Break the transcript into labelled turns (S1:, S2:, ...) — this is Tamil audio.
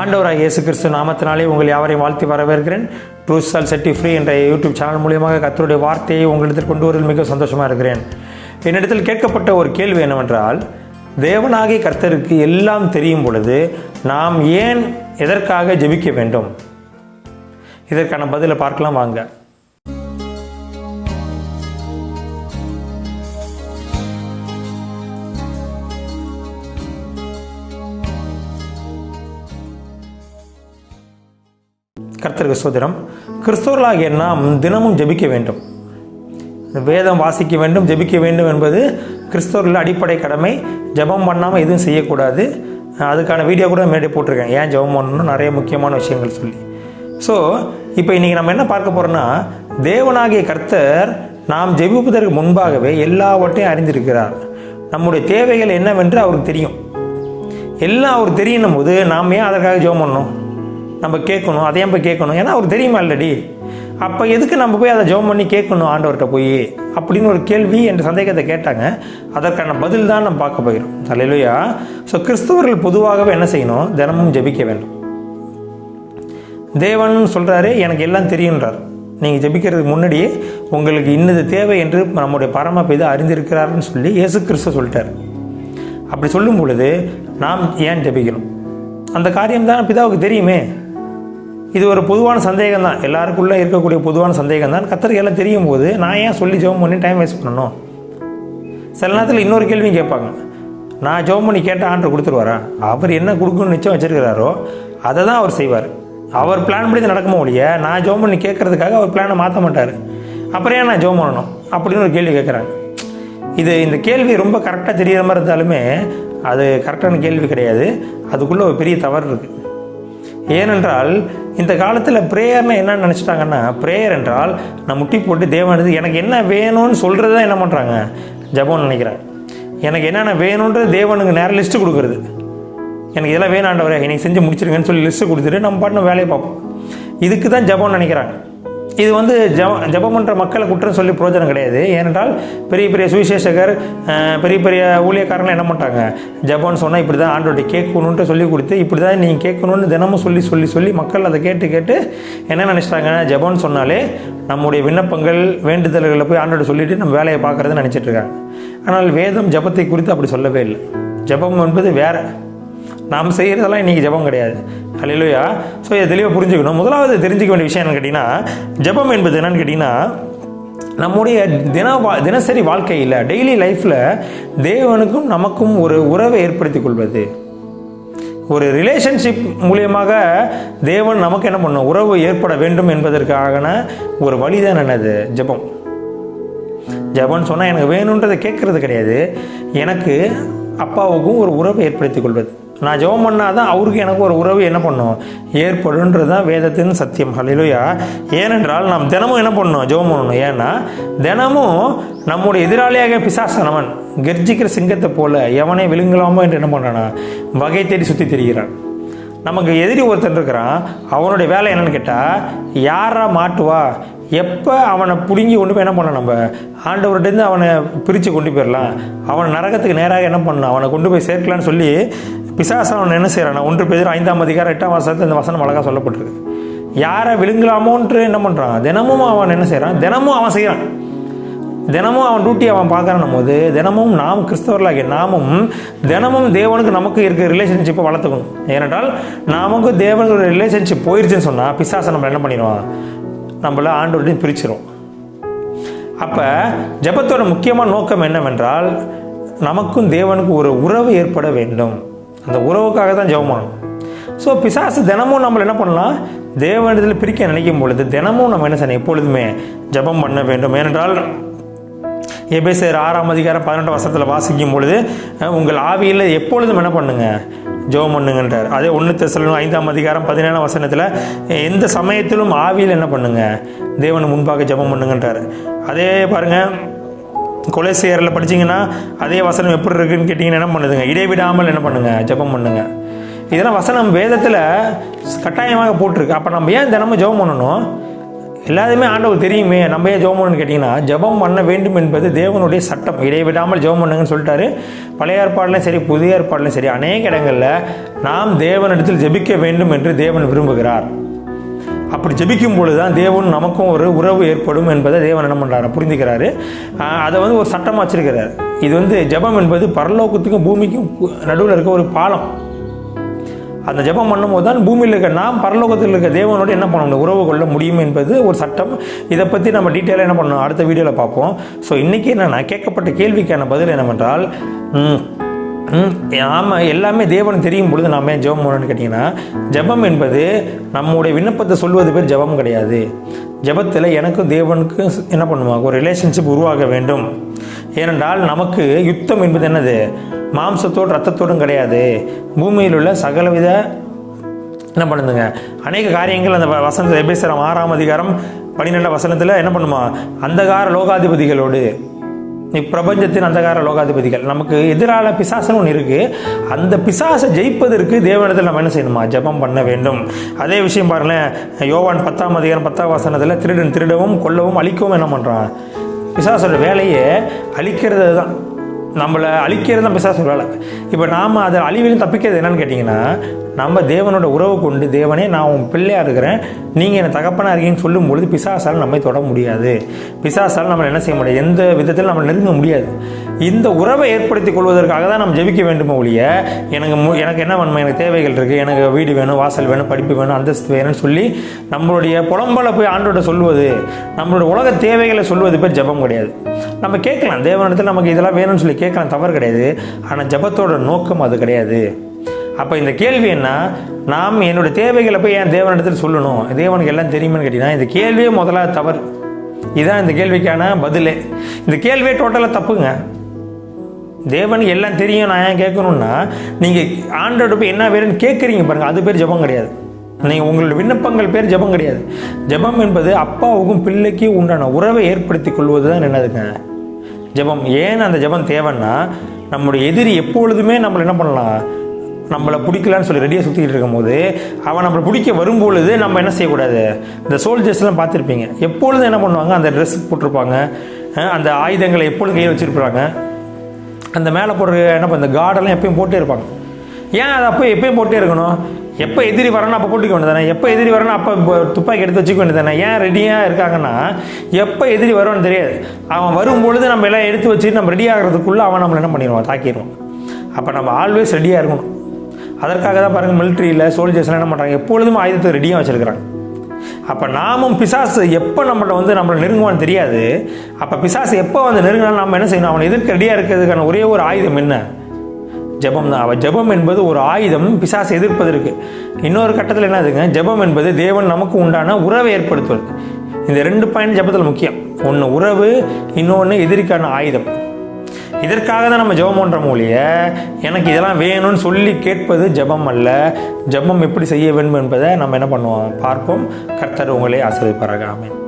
S1: ஆண்டவராக இயேசு கிறிஸ்து நாமத்தினாலே உங்கள் யாவரையும் வாழ்த்தி வரவேற்கிறேன். Truth shall set thee free என்ற யூடியூப் சேனல் மூலியமாக கர்த்தருடைய வார்த்தையை உங்களிடத்தில் கொண்டு வருவதில் மிக சந்தோஷமாக இருக்கிறேன். என்னிடத்தில் கேட்கப்பட்ட ஒரு கேள்வி என்னவென்றால் தேவனாகிய கர்த்தருக்கு எல்லாம் தெரியும் பொழுது நாம் ஏன் எதற்காக ஜெபிக்க வேண்டும்? இதற்கான பதிலை பார்க்கலாம் வாங்க. கர்த்தருக்கு சோதரம் கிறிஸ்தவர்களாகிய நாம் தினமும் ஜெபிக்க வேண்டும். வேதம் வாசிக்க வேண்டும் ஜெபிக்க வேண்டும் என்பது கிறிஸ்தவர்கள் அடிப்படை கடமை. ஜெபம் பண்ணாமல் எதுவும் செய்யக்கூடாது. அதுக்கான வீடியோ கூட மேடை போட்டிருக்கேன். ஏன் ஜெபம் பண்ணணும் நிறைய முக்கியமான விஷயங்கள் சொல்லி. ஸோ இப்போ இன்றைக்கி நம்ம என்ன பார்க்க போகிறோம்னா தேவனாகிய கர்த்தர் நாம் ஜெபிப்பதற்கு முன்பாகவே எல்லாவற்றையும் அறிந்திருக்கிறார். நம்முடைய தேவைகள் என்னவென்று அவருக்கு தெரியும். எல்லாம் அவர் தெரியணும் போது நாம் ஏன் அதற்காக ஜெபம் பண்ணணும்? நம்ம கேட்கணும் அதையும் போய் கேட்கணும்? ஏன்னா அவருக்கு தெரியுமா ஆல்ரெடி அப்போ எதுக்கு நம்ம போய் அதை ஜெபம் பண்ணி கேட்கணும் ஆண்டவர்கிட்ட போய்? அப்படின்னு ஒரு கேள்வி என்ற சந்தேகத்தை கேட்டாங்க. அதற்கான பதில் தான் நம்ம பார்க்க போயிடும் தலையிலையா ஸோ கிறிஸ்தவர்கள் பொதுவாகவே என்ன செய்யணும்? தினமும் ஜெபிக்க வேண்டும். தேவன் சொல்கிறாரு எனக்கு எல்லாம் தெரியுன்றார் நீங்கள் ஜெபிக்கிறதுக்கு முன்னாடியே உங்களுக்கு இன்னது தேவை என்று நம்முடைய பரம பிதா அறிந்திருக்கிறாருன்னு சொல்லி இயேசு கிறிஸ்து சொல்லிட்டார். அப்படி சொல்லும் பொழுது நாம் ஏன் ஜெபிக்கணும்? அந்த காரியம் தான் பிதாவுக்கு தெரியுமே. இது ஒரு பொதுவான சந்தேகம் தான் எல்லாருக்குள்ளே இருக்கக்கூடிய பொதுவான சந்தேகம் தான் கத்தருக்கு எல்லாம் தெரியும் போது நான் ஏன் சொல்லி ஜெபம் பண்ணி டைம் வேஸ்ட் பண்ணணும்? சில நேரத்தில் இன்னொரு கேள்வியும் கேட்பாங்க. நான் ஜெபம் பண்ணி கேட்ட ஆண்டர் கொடுத்துருவாரா? அவர் என்ன கொடுக்கணும்னு நிச்சயம் வச்சிருக்கிறாரோ அதை தான் அவர் செய்வார். அவர் பிளான் பண்ணி நடக்குமோ ஒழிய நான் ஜெபம் பண்ணி கேட்கறதுக்காக அவர் பிளானை மாற்ற மாட்டார். அப்புறம் ஏன் நான் ஜெபம் பண்ணணும்? அப்படின்னு ஒரு கேள்வி கேட்குறாங்க. இது இந்த கேள்வி ரொம்ப கரெக்டாக தெரிகிற மாதிரி இருந்தாலுமே அது கரெக்டான கேள்வி கிடையாது. அதுக்குள்ளே ஒரு பெரிய தவறு இருக்குது ஏனென்றால் இந்த காலத்தில் ப்ரேயர்னா என்ன நினச்சிட்டாங்கன்னா ப்ரேயர் என்றால் நான் முட்டி போட்டு தேவனது எனக்கு என்ன வேணும்னு சொல்கிறது தான் என்ன பண்ணுறாங்க ஜபம்னு நினைக்கிறேன் எனக்கு என்னென்ன வேணுன்றது தேவனுக்கு நேரம் லிஸ்ட்டு கொடுக்குறது. எனக்கு இதெல்லாம் வேணாண்டவரே இன்னைக்கு செஞ்சு முடிச்சிருங்கன்னு சொல்லி லிஸ்ட்டு கொடுத்துட்டு நம்ம பாட்டு வேலையை பார்ப்போம். இதுக்கு தான் ஜபம்னு நினைக்கிறாங்க. இது வந்து ஜப ஜபம் பண்ணுற மக்களை குற்றம் சொல்லி பிரயோஜனம் கிடையாது. ஏனென்றால் பெரிய பெரிய சுவிசேஷகர் பெரிய பெரிய ஊழியக்காரங்களாம் என்ன பண்ணிட்டாங்க? ஜபம்னு சொன்னால் இப்படி தான் ஆண்டோடைய கேட்கணுன்ட்டு சொல்லி கொடுத்து இப்படி தான் நீங்கள் கேட்கணும்னு தினமும் சொல்லி சொல்லி சொல்லி மக்கள் அதை கேட்டு கேட்டு என்ன நினச்சிட்டாங்க? ஜபம்னு சொன்னாலே நம்முடைய விண்ணப்பங்கள் வேண்டுதல்களை போய் ஆண்டோட சொல்லிட்டு நம்ம வேலையை பார்க்குறதுன்னு நினச்சிட்ருக்காங்க ஆனால் வேதம் ஜபத்தை குறித்து அப்படி சொல்லவே இல்லை. ஜபம் என்பது வேற. நாம் செய்கிறதெல்லாம் இன்றைக்கி ஜெபம் கிடையாது. அல்லையா ஸோ இதை தெளிவாக புரிஞ்சுக்கணும். முதலாவது தெரிஞ்சுக்க வேண்டிய விஷயம் என்னன்னு கேட்டிங்கன்னா ஜெபம் என்பது என்னன்னு கேட்டிங்கன்னா நம்முடைய தின வா தினசரி வாழ்க்கையில் டெய்லி லைஃப்பில் தேவனுக்கும் நமக்கும் ஒரு உறவை ஏற்படுத்திக் கொள்வது. ஒரு ரிலேஷன்ஷிப் மூலியமாக தேவன் நமக்கு என்ன பண்ணும்? உறவு ஏற்பட வேண்டும் என்பதற்கான ஒரு வழிதான் என்னது? ஜெபம். ஜபம்னு சொன்னால் எனக்கு வேணுன்றதை கேட்கறது கிடையாது. எனக்கு அப்பாவுக்கும் ஒரு உறவை ஏற்படுத்தி கொள்வது. நான் ஜெபம் பண்ணால் தான் அவருக்கு எனக்கு ஒரு உறவு என்ன பண்ணும்? ஏற்படுன்றது தான் வேதத்தின் சத்தியம். ஹலிலுயா ஏனென்றால் நாம் தினமும் என்ன பண்ணணும் ஜெபம் பண்ணணும். ஏன்னா தினமும் நம்முடைய எதிராளியாக பிசாசனவன் கர்ஜிக்கிற சிங்கத்தை போல எவனே விழுங்கலாமோ என்று என்ன பண்ணுறானா வகை தேடி சுற்றி திரிகிறான். நமக்கு எதிரி ஒருத்தன் இருக்கிறான். அவனுடைய வேலை என்னன்னு கேட்டால் யாரா மாட்டுவா? எப்போ அவனை பிடுங்கி கொண்டு போய் என்ன பண்ண நம்ம? ஆண்டவர்கிட்டேருந்து அவனை பிரித்து கொண்டு போயிடலாம் அவன் நரகத்துக்கு நேராக என்ன பண்ணும் அவனை கொண்டு போய் சேர்க்கலான்னு சொல்லி பிசாசன் அவன் என்ன செய்கிறான் ஒன்று பேர் ஐந்தாம் அதிகாரம் எட்டாம் வருஷத்துல இந்த வசனம் அழகாக சொல்லப்பட்டிருக்கு. யாரை விழுங்கலாமோன்ட்டு என்ன பண்ணுறான் தினமும் அவன் என்ன செய்கிறான் தினமும் அவன் செய்கிறான் தினமும் அவன் டியூட்டி அவன் பார்க்குறான் போது தினமும் நாம் கிறிஸ்தவர்களாகிய நாமும் தினமும் தேவனுக்கு நமக்கு இருக்கிற ரிலேஷன்ஷிப்பை வளர்த்துக்கணும். ஏனென்றால் நமக்கு தேவனுக்கு ரிலேஷன்ஷிப் போயிருச்சுன்னு சொன்னால் பிசாசை நம்ம என்ன பண்ணிடுவான்? நம்மளை ஆண்டோடையும் பிரிச்சிரும். அப்போ ஜெபத்தோட முக்கியமான நோக்கம் என்னவென்றால் நமக்கும் தேவனுக்கும் ஒரு உறவு ஏற்பட வேண்டும். அந்த உறவுக்காக தான் ஜெபம் ஸோ பிசாசு தினமும் நம்ம என்ன பண்ணலாம்? தேவனிடத்தில் பிரிக்க நினைக்கும் பொழுது தினமும் நம்ம என்ன செய்யணும்? எப்பொழுதுமே ஜெபம் பண்ண வேண்டும். ஏனென்றால் எபேசர் ஆறாம் அதிகாரம் பதினெட்டு வருஷத்தில் வாசிக்கும் பொழுது உங்கள் ஆவியில் எப்பொழுதும் என்ன பண்ணுங்க? ஜெபம் பண்ணுங்கன்றார். அதே ஒன்று தெசலும் ஐந்தாம் அதிகாரம் பதினேழாம் வசனத்தில் எந்த சமயத்திலும் ஆவியில் என்ன பண்ணுங்க? தேவன் முன்பாக ஜெபம் பண்ணுங்கன்றார். அதே பாருங்க கொலைசேரில் படிச்சிங்கன்னா அதே வசனம் எப்படி இருக்குன்னு கேட்டிங்கன்னா என்ன பண்ணுதுங்க? இடைவிடாமல் என்ன பண்ணுங்க? ஜெபம் பண்ணுங்க. இதெல்லாம் வசனம் வேதத்தில் கட்டாயமாக போட்டிருக்கு. அப்போ நம்ம ஏன் தினமும் ஜெபம் பண்ணணும்? எல்லாருமே ஆண்டவர் தெரியுமே நம்ம ஏன் ஜெபம் பண்ணணும்னு கேட்டிங்கன்னா ஜெபம் பண்ண வேண்டும் என்பது தேவனுடைய சட்டம். இடைவிடாமல் ஜெபம் பண்ணுங்கன்னு சொல்லிட்டாரு. பழைய ஏற்பாடுலையும் சரி புதிய ஏற்பாடுலையும் சரி அநேக இடங்களில் நாம் தேவனிடத்தில் ஜெபிக்க வேண்டும் என்று தேவன் விரும்புகிறார். அப்படி ஜெபிக்கும் பொழுது தான் தேவன் நமக்கும் ஒரு உறவு ஏற்படும் என்பதை தேவன் என்ன பண்ணுறாரு புரிந்துக்கிறாரு அதை வந்து ஒரு சட்டமாக வச்சிருக்கிறார். இது வந்து ஜெபம் என்பது பரலோகத்துக்கும் பூமிக்கும் நடுவில் இருக்க ஒரு பாலம். அந்த ஜெபம் பண்ணும்போது தான் பூமியில் இருக்க நாம் பரலோகத்தில் இருக்க தேவனோடு என்ன பண்ண முடியும் உறவு கொள்ள முடியும் என்பது ஒரு சட்டம். இதை பற்றி நம்ம டீட்டெயிலாக என்ன பண்ணணும்? அடுத்த வீடியோவில் பார்ப்போம். ஸோ இன்றைக்கி என்னென்னா கேட்கப்பட்ட கேள்விக்கான பதில் என்னவென்றால் நாம் ஆமாம் எல்லாமே தேவன் தெரியும் பொழுது நாம் ஏன் ஜெபம் பண்ணணும்னு கேட்டிங்கன்னா ஜெபம் என்பது நம்முடைய விண்ணப்பத்தை சொல்வது பேர் ஜெபம் கிடையாது. ஜெபத்தில் எனக்கும் தேவனுக்கும் என்ன பண்ணுவாங்க ஒரு ரிலேஷன்ஷிப் உருவாக வேண்டும். ஏனென்றால் நமக்கு யுத்தம் என்பது என்னது? மாம்சத்தோடு ரத்தத்தோடும் கிடையாது. பூமியில் உள்ள சகலவித என்ன பண்ணுதுங்க? அநேக காரியங்கள் அந்த வ- வசனத்தில் எபேசரம் ஆறாம் அதிகாரம் பன்னிரெண்டாம் வசனத்தில் என்ன பண்ணுமா? அந்தகார லோகாதிபதிகளோடு. இப்பிரபஞ்சத்தின் அந்தகார லோகாதிபதிகள். நமக்கு எதிரான பிசாசன் ஒன்று இருக்குது அந்த பிசாசை ஜெயிப்பதற்கு தேவனத்தில் நம்ம என்ன செய்யணுமா? ஜெபம் பண்ண வேண்டும். அதே விஷயம் பாருங்களேன். யோவான் பத்தாம் அதிகாரம் பத்தாம் வசனத்தில் திருடன் திருடவும் கொல்லவும் அழிக்கவும் என்ன பண்ணுறான் பிசாசோட வேலையை அழிக்கிறது தான் நம்மளை அழிக்கிறது தான் பெருசாக சொல்லலை. இப்போ நாம் அதை அழிவிலும் தப்பிக்கிறது என்னன்னு கேட்டிங்கன்னா நம்ம தேவனோட உறவு கொண்டு தேவனே நான் உன் பிள்ளையாக இருக்கிறேன். நீங்கள் என்னை தகப்பனாக இருக்கீங்கன்னு சொல்லும் பொழுது பிசாசால் நம்மை தொட முடியாது. பிசாசால் நம்ம என்ன செய்ய முடியாது? எந்த விதத்தில் நம்ம நெருங்க முடியாது. இந்த உறவை ஏற்படுத்திக் கொள்வதற்காக தான் நம்ம ஜெபிக்க வேண்டுமே ஒழிய எனக்கு மு- எனக்கு என்ன வேணும் எனக்கு தேவைகள் இருக்குது எனக்கு வீடு வேணும் வாசல் வேணும் படிப்பு வேணும் அந்தஸ்து வேணும்னு சொல்லி நம்மளுடைய புலம்பலை போய் ஆண்டோட சொல்லுவது நம்மளுடைய உலக தேவைகளை சொல்வது பேர் ஜெபம் கிடையாது. நம்ம கேட்கலாம். தேவனிடத்தில் நமக்கு இதெல்லாம் வேணும்னு சொல்லி கேட்கலாம். தவறு கிடையாது. ஆனால் ஜெபத்தோட நோக்கம் அது கிடையாது. அப்போ இந்த கேள்வி என்ன? நாம் என்னுடைய தேவைகளை போய் ஏன் தேவனிடத்தில் சொல்லணும்? தேவனுக்கு எல்லாம் தெரியுமான்னு கேட்டிங்கன்னா இந்த கேள்வியே முதல்ல தவறு. இதுதான் இந்த கேள்விக்கான பதிலே. இந்த கேள்வியே டோட்டலாக தப்புங்க. தேவனுக்கு எல்லாம் தெரியும் நான் ஏன் கேட்கணும்னா நீங்கள் ஆண்டோட போய் என்ன வேணும்னு கேட்குறீங்க பாருங்கள் அது பேர் ஜெபம் கிடையாது. நீங்கள் உங்களோட விண்ணப்பங்கள் பேர் ஜெபம் கிடையாது. ஜெபம் என்பது அப்பாவுக்கும் பிள்ளைக்கும் உண்டான உறவை ஏற்படுத்தி கொள்வது தான் என்னதுங்க? ஜெபம். ஏன் அந்த ஜெபம் தேவைன்னா நம்முடைய எதிரி எப்பொழுதுமே நம்மளை என்ன பண்ணலாம்? நம்மளை பிடிக்கலான்னு சொல்லி ரெடியாக சுற்றிக்கிட்டு இருக்கும்போது அவன் நம்மளை பிடிக்க வரும்பொழுது நம்ம என்ன செய்யக்கூடாது? இந்த சோல்ஜர்ஸ்லாம் பார்த்துருப்பீங்க. எப்பொழுதும் என்ன பண்ணுவாங்க? அந்த ட்ரெஸ் போட்டிருப்பாங்க. அந்த ஆயுதங்களை எப்பொழுதும் கையில் வச்சுருப்பாங்க. அந்த மேலே போடுற என்ன பண்ண இந்த கார்டெல்லாம் எப்பயும் போட்டே இருப்பாங்க. ஏன் அதை அப்போ எப்பயும் போட்டே இருக்கணும்? எப்போ எதிரி வரணும் அப்போ போட்டுக்க வேண்டியதானே எப்போ எதிரி வரணும் அப்போ துப்பாக்கி எடுத்து வச்சுக்க வேண்டியதானே ஏன் ரெடியாக இருக்காங்கன்னா எப்போ எதிரி வரும்னு தெரியாது. அவன் வரும்பொழுது நம்ம எல்லாம் எடுத்து வச்சுட்டு நம்ம ரெடி ஆகிறதுக்குள்ளே அவன் நம்மளை என்ன பண்ணிடுவான்? தாக்கிடுவான். அப்போ நம்ம ஆல்வேஸ் ரெடியாக இருக்கணும். அதற்காக தான் பாருங்கள் மிலிட்ரியில் சோல்ஜர்ஸ்லாம் என்ன பண்ணுறாங்க எப்பொழுதும் ஆயுதத்தை ரெடியாக வச்சுருக்கிறாங்க. அப்போ நாமும் பிசாசு எப்போ நம்மள்ட்ட வந்து நம்மளை நெருங்குவான்னு தெரியாது. அப்போ பிசாசு எப்போ வந்து நெருங்கினாலும் நம்ம என்ன செய்யணும்? அவனை எதிர்க்க ரெடியாக இருக்கிறதுக்கான ஒரே ஒரு ஆயுதம் என்ன? ஜெபம் தான். அவள் ஜெபம் என்பது ஒரு ஆயுதம் பிசாசை எதிர்ப்பதற்கு. இன்னொரு கட்டத்தில் என்னதுங்க ஜெபம் என்பது தேவன் நமக்கு உண்டான உறவை ஏற்படுத்துவது. இந்த ரெண்டு பாயிண்ட் ஜெபத்தில் முக்கியம். ஒன்று உறவு இன்னொன்று எதிரிக்கான ஆயுதம். இதற்காக தான் நம்ம ஜெபம் பண்ணுற மொழிய எனக்கு இதெல்லாம் வேணும்னு சொல்லி கேட்பது ஜெபம் அல்ல. ஜெபம் எப்படி செய்ய வேண்டும் என்பதை நம்ம என்ன பண்ணுவோம்? பார்ப்போம். கர்த்தர் உங்களை ஆசிரியப்பாராக ஆமென்.